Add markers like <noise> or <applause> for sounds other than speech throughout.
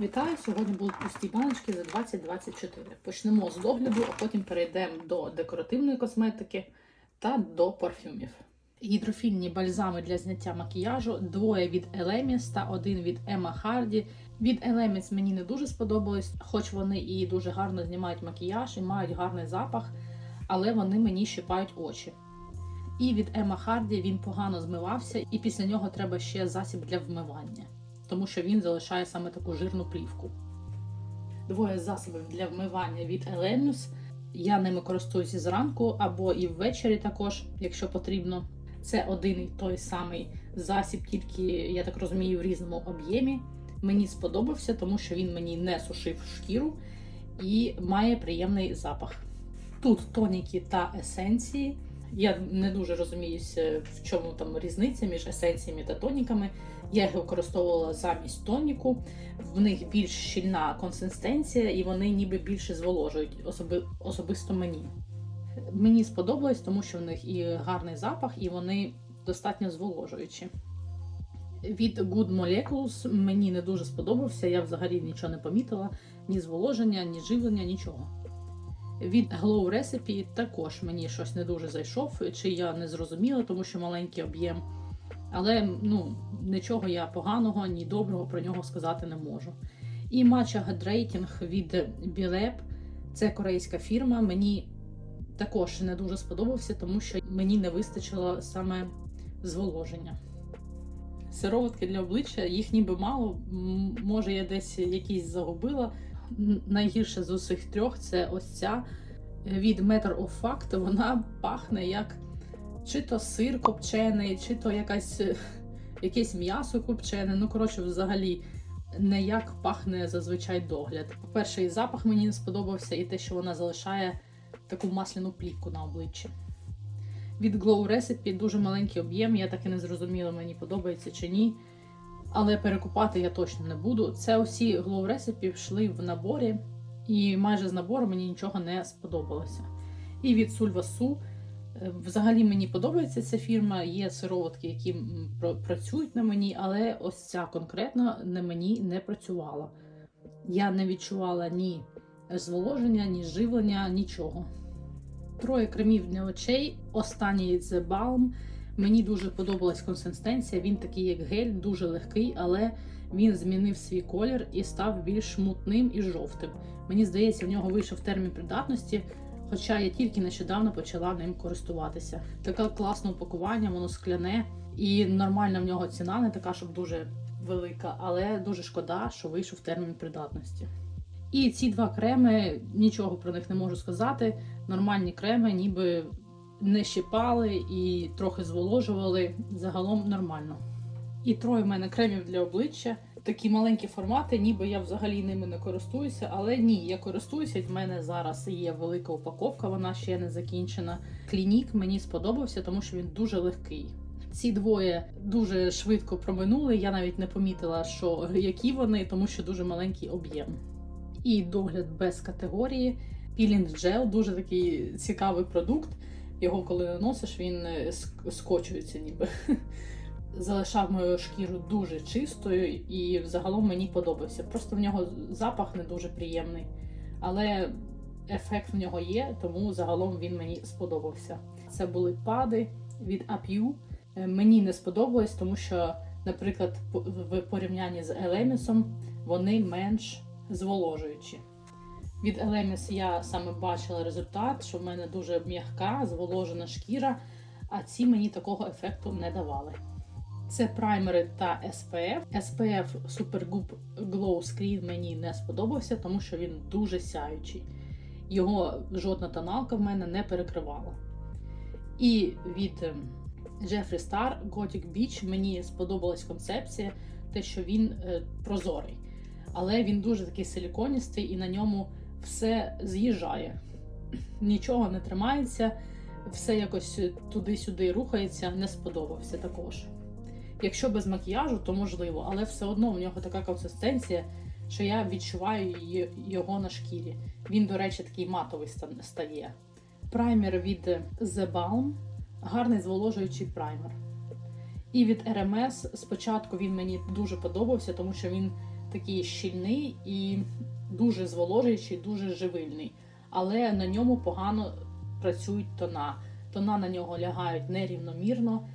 Вітаю! Сьогодні будуть пусті баночки за 2024. Почнемо з догляду, а потім перейдемо до декоративної косметики та до парфюмів. Гідрофільні бальзами для зняття макіяжу, двоє від Elemis та один від Emma Hardy. Від Elemis мені не дуже сподобалось, хоч вони і дуже гарно знімають макіяж і мають гарний запах, але вони мені щипають очі. І від Emma Hardy він погано змивався, і після нього треба ще засіб для вмивання тому що він залишає саме таку жирну плівку. Двоє засобів для вмивання від Elemis. Я ними користуюся зранку або і ввечері також, якщо потрібно. Це один і той самий засіб, тільки, я так розумію, в різному об'ємі. Мені сподобався, тому що він мені не сушив шкіру і має приємний запах. Тут тоніки та есенції. Я не дуже розуміюся, в чому там різниця між есенціями та тоніками. Я їх використовувала замість тоніку. В них більш щільна консистенція, і вони ніби більше зволожують, особи, особисто мені. Мені сподобалось, тому що в них і гарний запах, і вони достатньо зволожуючі. Від Good Molecules мені не дуже сподобався, я взагалі нічого не помітила, ні зволоження, ні живлення, нічого. Від Glow Recipe також мені щось не дуже зайшов, чи я не зрозуміла, тому що маленький об'єм. Але ну, нічого я поганого, ні доброго про нього сказати не можу. І Matcha Hydrating від Bileb. Це корейська фірма. Мені також не дуже сподобався, тому що мені не вистачило саме зволоження. Сироватки для обличчя, їх ніби мало. Може, я десь якісь загубила. Найгірше з усіх трьох це ось ця від Matter of Fact. Вона пахне як чи то сир копчений, чи то якась, <laughs> якесь м'ясо копчене. Ну, коротше, взагалі не як пахне зазвичай догляд. По-перше, і запах мені не сподобався, і те, що вона залишає таку масляну плівку на обличчі. Від Glow Recipe дуже маленький об'єм, я так і не зрозуміла, мені подобається чи ні. Але перекупати я точно не буду. Це усі Glow Recipe йшли в наборі, і майже з набору мені нічого не сподобалося. І від Сульвасу Е, Взагалі мені подобається ця фірма. Є сироватки, які працюють на мені, але ось ця конкретно на мені не працювала. Я не відчувала ні зволоження, ні живлення, нічого. Троє кремів для очей. Останній The Balm. Мені дуже подобалась консистенція. Він такий, як гель, дуже легкий, але він змінив свій колір і став більш мутним і жовтим. Мені здається, в нього вийшов термін придатності. Хоча я тільки нещодавно почала ним користуватися. Таке класне упакування, воно скляне і нормальна в нього ціна, не така, щоб дуже велика, але дуже шкода, що вийшов термін придатності. І ці два креми, нічого про них не можу сказати. Нормальні креми, ніби не щипали і трохи зволожували. Загалом нормально. І троє в мене кремів для обличчя. Такі маленькі формати, ніби я взагалі ними не користуюся, але ні, я користуюся. В мене зараз є велика упаковка, вона ще не закінчена. Клінік мені сподобався, тому що він дуже легкий. Ці двоє дуже швидко проминули. Я навіть не помітила, що які вони, тому що дуже маленький об'єм. І догляд без категорії. Пілінг джел дуже такий цікавий продукт. Його коли наносиш, він е, скочується ніби. <laughs> залишав мою шкіру дуже чистою і взагалом мені подобався. Просто в нього запах не дуже приємний, але ефект в нього є, тому загалом він мені сподобався. Це були пади від Ап'ю. Е, Мені не сподобалось, тому що, наприклад, в порівнянні з Елемісом вони менш зволожуючі. Від Елеміс я саме бачила результат, що в мене дуже м'яка, зволожена шкіра, а ці мені такого ефекту не давали. Це праймери та SPF. SPF Supergoop Glow Screen мені не сподобався, тому що він дуже сяючий. Його жодна тоналка в мене не перекривала. І від ем, Jeffree Star Gothic Beach мені сподобалась концепція, те, що він е, прозорий. Але він дуже такий силіконістий і на ньому все з'їжджає. Нічого не тримається, все якось туди-сюди рухається, не сподобався також. Якщо без макіяжу, то можливо, але все одно в нього така консистенція, що я відчуваю його на шкірі. Він, до речі, такий матовий стає. Праймер від The Balm, гарний зволожуючий праймер. І від RMS спочатку він мені дуже подобався, тому що він такий щільний і дуже зволожуючий, дуже живильний. Але на ньому погано працюють тона. Тона на нього лягають нерівномірно,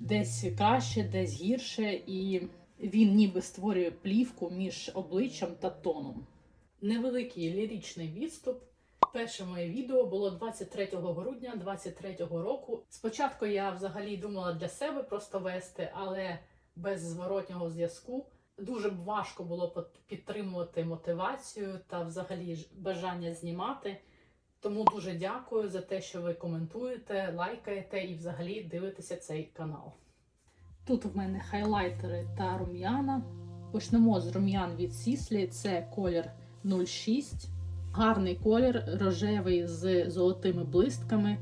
десь краще, десь гірше, і він ніби створює плівку між обличчям та тоном. Невеликий ліричний відступ. Перше моє відео було 23 грудня 23 року. Спочатку я взагалі думала для себе просто вести, але без зворотнього зв'язку дуже важко було підтримувати мотивацію та взагалі бажання знімати. Тому дуже дякую за те, що ви коментуєте, лайкаєте і взагалі дивитеся цей канал. Тут в мене хайлайтери та рум'яна. Почнемо з рум'ян від Сіслі. Це колір 06. Гарний колір, рожевий з золотими блистками.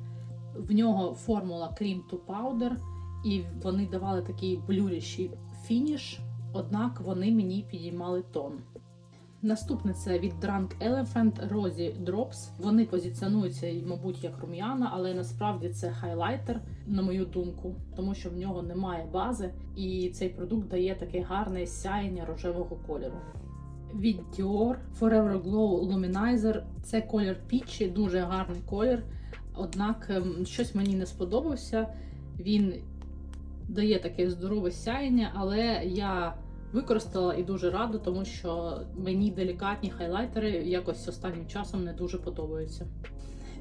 В нього формула Cream to Powder, і вони давали такий блюріший фініш, однак вони мені підіймали тон. Наступне це від Drunk Elephant Rosy Drops. Вони позиціонуються, мабуть, як рум'яна, але насправді це хайлайтер, на мою думку, тому що в нього немає бази, і цей продукт дає таке гарне сяєння рожевого кольору. Від Dior Forever Glow Luminizer. Це колір пічі, дуже гарний колір. Однак ем, щось мені не сподобався. Він дає таке здорове сяєння, але я використала і дуже рада, тому що мені делікатні хайлайтери якось останнім часом не дуже подобаються.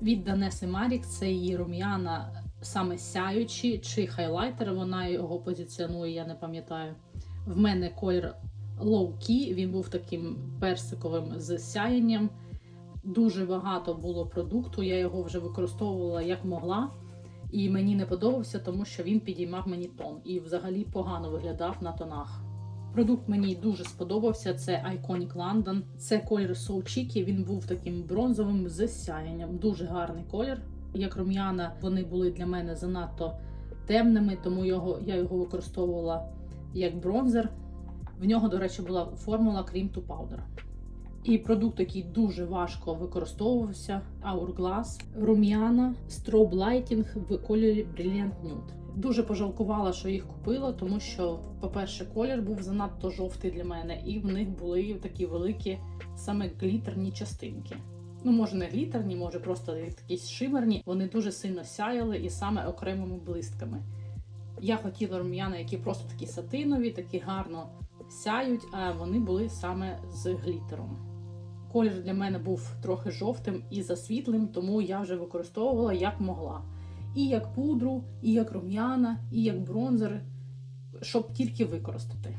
Від Данеси Марік це її рум'яна саме сяючі чи хайлайтер. Вона його позиціонує, я не пам'ятаю. В мене колір Low Key, він був таким персиковим з сяєнням. Дуже багато було продукту, я його вже використовувала як могла. І мені не подобався, тому що він підіймав мені тон і взагалі погано виглядав на тонах. Продукт мені дуже сподобався. Це Iconic London. Це колір So Cheeky, Він був таким бронзовим з сяєнням. Дуже гарний колір. Як рум'яна, вони були для мене занадто темними, тому його, я його використовувала як бронзер. В нього, до речі, була формула Cream to Powder. І продукт, який дуже важко використовувався, Hourglass, рум'яна, Strobe Lighting в кольорі Brilliant Nude. Дуже пожалкувала, що їх купила, тому що, по-перше, колір був занадто жовтий для мене, і в них були такі великі саме глітерні частинки. Ну, може, не глітерні, може просто якісь шимерні. Вони дуже сильно сяяли і саме окремими блистками. Я хотіла рум'яна, які просто такі сатинові, такі гарно сяють, а вони були саме з глітером. Колір для мене був трохи жовтим і засвітлим, тому я вже використовувала як могла. І як пудру, і як рум'яна, і як бронзер, щоб тільки використати.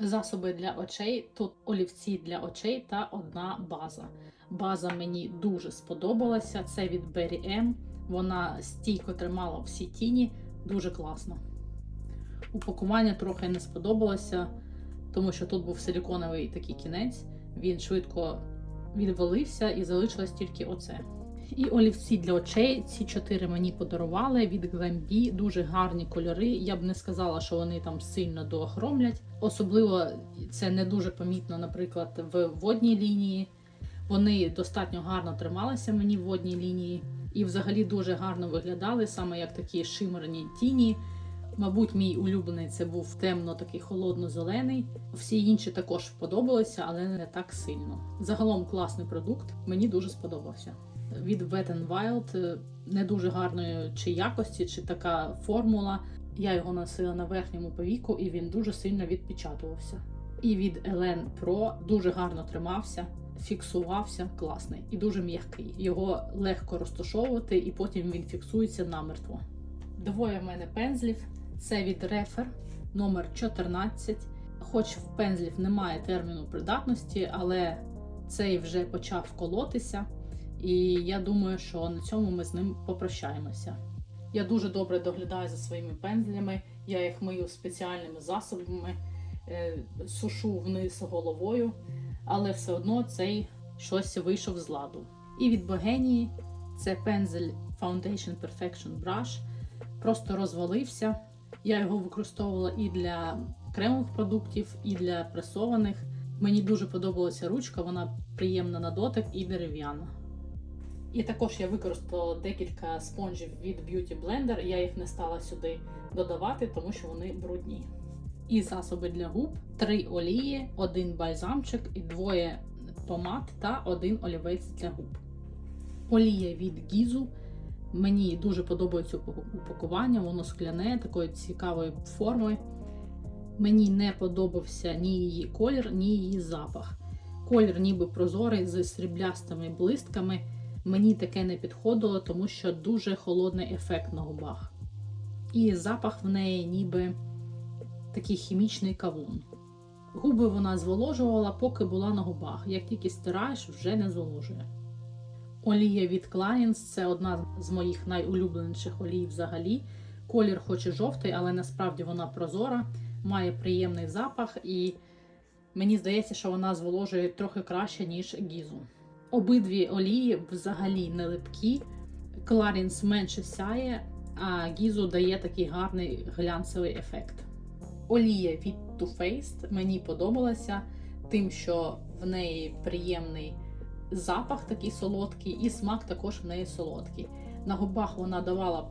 Засоби для очей тут олівці для очей та одна база. База мені дуже сподобалася. Це від Berry M. Вона стійко тримала всі тіні, дуже класно. Упакування трохи не сподобалося, тому що тут був силіконовий такий кінець, він швидко відвалився і залишилось тільки оце. І олівці для очей. Ці чотири мені подарували від Glambi. Дуже гарні кольори. Я б не сказала, що вони там сильно доохромлять. Особливо це не дуже помітно, наприклад, в водній лінії. Вони достатньо гарно трималися мені в водній лінії і взагалі дуже гарно виглядали, саме як такі шимерні тіні. Мабуть, мій улюблений це був темно такий холодно-зелений. Всі інші також подобалися, але не так сильно. Загалом класний продукт, мені дуже сподобався. Від Wet n Wild е, не дуже гарної чи якості, чи така формула. Я його носила на верхньому повіку, і він дуже сильно відпечатувався. І від Elen Pro дуже гарно тримався, фіксувався, класний і дуже м'який. Його легко розташовувати, і потім він фіксується намертво. Двоє в мене пензлів. Це від Refer номер 14. Хоч в пензлів немає терміну придатності, але цей вже почав колотися. І я думаю, що на цьому ми з ним попрощаємося. Я дуже добре доглядаю за своїми пензлями, я їх мию спеціальними засобами, е, сушу вниз головою, але все одно цей щось вийшов з ладу. І від Богенії це пензель Foundation Perfection Brush. Просто розвалився. Я його використовувала і для кремових продуктів, і для пресованих. Мені дуже подобалася ручка, вона приємна на дотик і дерев'яна. І також я використала декілька спонжів від Beauty Blender. Я їх не стала сюди додавати, тому що вони брудні. і засоби для губ, три олії, один бальзамчик і двоє помад та один олівець для губ. Олія від Гізу. Мені дуже подобається упакування, воно скляне, такої цікавої форми. Мені не подобався ні її колір, ні її запах. Колір ніби прозорий з сріблястими блистками. Мені таке не підходило, тому що дуже холодний ефект на губах. І запах в неї ніби такий хімічний кавун. Губи вона зволожувала, поки була на губах. Як тільки стираєш, вже не зволожує. Олія від Clients це одна з моїх найулюбленіших олій взагалі. Колір хоч і жовтий, але насправді вона прозора, має приємний запах, і мені здається, що вона зволожує трохи краще, ніж Гізу. Обидві олії взагалі не липкі. Clarins менше сяє, а Гізу дає такий гарний глянцевий ефект. Олія від Too Faced мені подобалася тим, що в неї приємний запах такий солодкий, і смак також в неї солодкий. На губах вона давала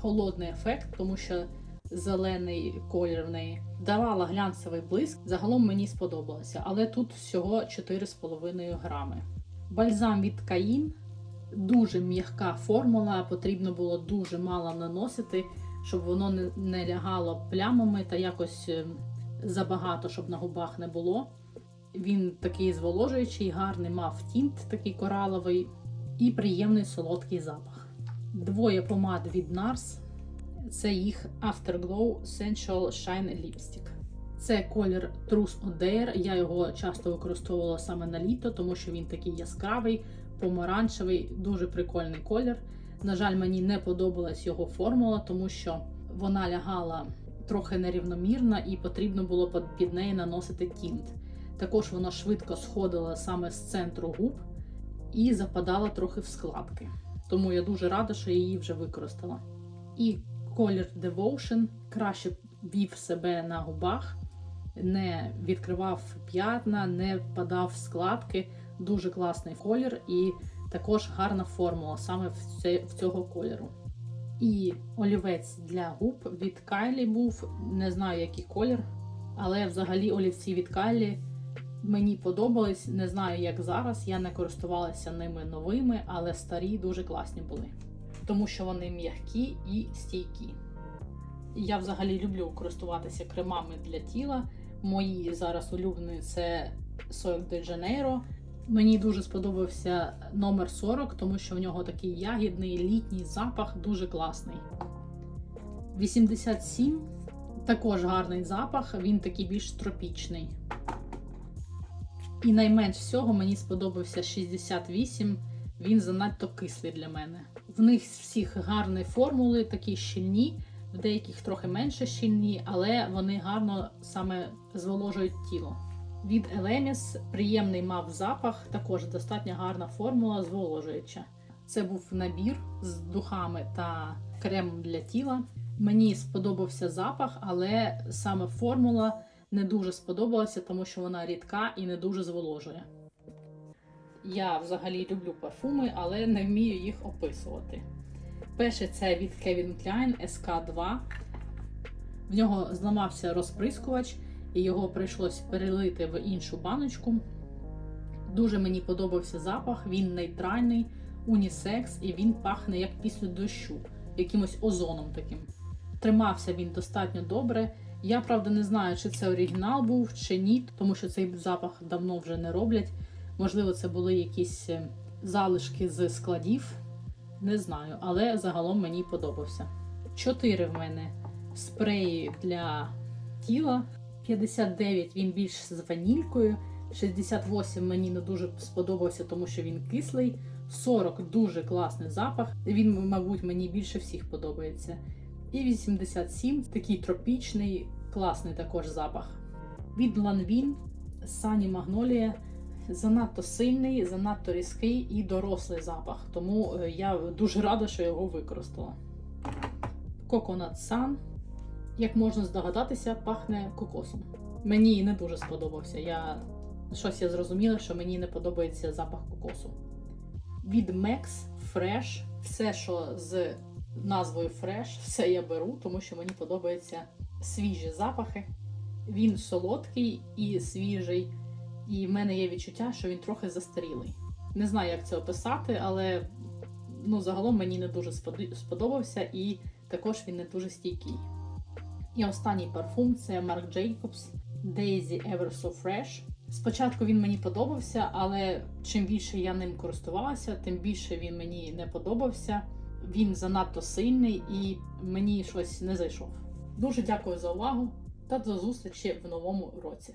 холодний ефект, тому що зелений колір в неї давала глянцевий блиск. Загалом мені сподобалося, але тут всього 4,5 грами. Бальзам від Каїн дуже м'яка формула, потрібно було дуже мало наносити, щоб воно не, лягало плямами та якось е, забагато, щоб на губах не було. Він такий зволожуючий, гарний мав тінт, такий кораловий і приємний солодкий запах. Двоє помад від NARS. Це їх Afterglow Sensual Shine Lipstick. Це колір Truth or Dare. Я його часто використовувала саме на літо, тому що він такий яскравий, помаранчевий, дуже прикольний колір. На жаль, мені не подобалась його формула, тому що вона лягала трохи нерівномірно і потрібно було під неї наносити тінт. Також вона швидко сходила саме з центру губ і западала трохи в складки. Тому я дуже рада, що її вже використала. І колір Devotion краще вів себе на губах, не відкривав п'ятна, не впадав в складки. Дуже класний колір і також гарна формула саме в цього кольору. І олівець для губ від Кайлі був, не знаю, який колір, але взагалі олівці від Кайлі мені подобались. Не знаю, як зараз. Я не користувалася ними новими, але старі дуже класні були. Тому що вони м'які і стійкі. Я взагалі люблю користуватися кремами для тіла. Мої зараз улюблені це Soil de Janeiro. Мені дуже сподобався номер 40, тому що в нього такий ягідний літній запах, дуже класний. 87 також гарний запах, він такий більш тропічний. І найменш всього мені сподобався 68, він занадто кислий для мене. В них всіх гарні формули, такі щільні, в деяких трохи менше щільні, але вони гарно саме зволожують тіло. Від Elemis приємний мав запах, також достатньо гарна формула, зволожуюча. Це був набір з духами та кремом для тіла. Мені сподобався запах, але саме формула не дуже сподобалася, тому що вона рідка і не дуже зволожує. Я взагалі люблю парфуми, але не вмію їх описувати. Перше це від Kevin Klein SK2. В нього зламався розприскувач, і його прийшлось перелити в іншу баночку. Дуже мені подобався запах, він нейтральний, унісекс, і він пахне як після дощу, якимось озоном таким. Тримався він достатньо добре. Я правда не знаю, чи це оригінал був, чи ні, тому що цей запах давно вже не роблять. Можливо, це були якісь е, залишки з складів. Не знаю, але загалом мені подобався. Чотири в мене спреї для тіла. 59 він більш з ванількою. 68 мені не дуже сподобався, тому що він кислий. 40 дуже класний запах. Він, мабуть, мені більше всіх подобається. І 87 такий тропічний, класний також запах. Від Lanvin Sunny Magnolia занадто сильний, занадто різкий і дорослий запах. Тому е, я дуже рада, що його використала. Coconut Sun, як можна здогадатися, пахне кокосом. Мені не дуже сподобався. Я Щось я зрозуміла, що мені не подобається запах кокосу. Від Max Fresh, все, що з назвою Fresh, все я беру, тому що мені подобаються свіжі запахи. Він солодкий і свіжий, і в мене є відчуття, що він трохи застарілий. Не знаю, як це описати, але ну, загалом мені не дуже сподобався, і також він не дуже стійкий. І останній парфум це Marc Jacobs Daisy Ever So Fresh. Спочатку він мені подобався, але чим більше я ним користувалася, тим більше він мені не подобався. Він занадто сильний і мені щось не зайшов. Дуже дякую за увагу та до зустрічі в новому році.